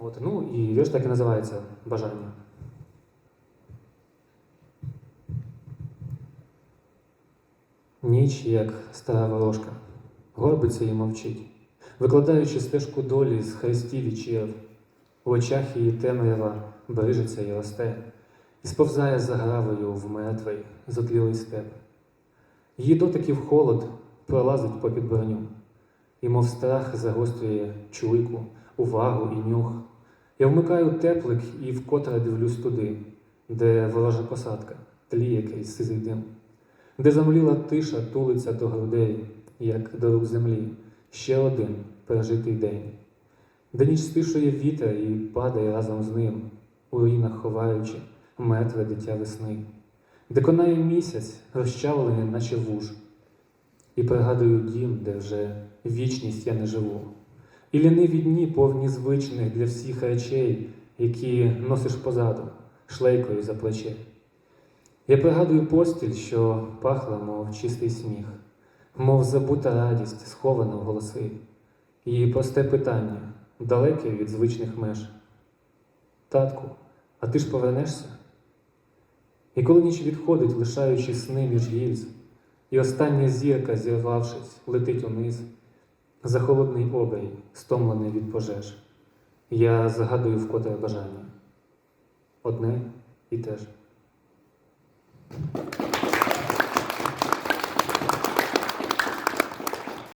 От, ну і вірш так і називається Бажання. Ніч, як стара ворожка, горбиться і мовчить, викладаючи стежку долі з хрестів і чірв. У очах її темрява брижиться і росте, і сповзає за гравою в мертвий, зотлілий степ. Її дотиків холод пролазить попід броню, і мов страх загострює чуйку, увагу і нюх. Я вмикаю теплик і вкотре дивлюсь туди, де ворожа посадка, тліє крізь сизий дим, де замліла тиша тулиться до грудей, як до рук землі, ще один пережитий день, де ніч стишує вітер і падає разом з ним, у руїнах ховаючи мертве дитя весни, де конає місяць, розчавлений, наче вуж, і пригадую дім, де вже вічність я не живу. І ліниві дні повні звичних для всіх речей, які носиш позаду, шлейкою за плече. Я пригадую постіль, що пахла, мов чистий сміх, мов забута радість, схована в голоси, і просте питання, далеке від звичних меж. Татку, а ти ж повернешся? І коли ніч відходить, лишаючи сни між гільз, і остання зірка, зірвавшись, летить униз, за холодний обрій, стомлений від пожеж, я загадую вкотре бажання. Одне і те ж.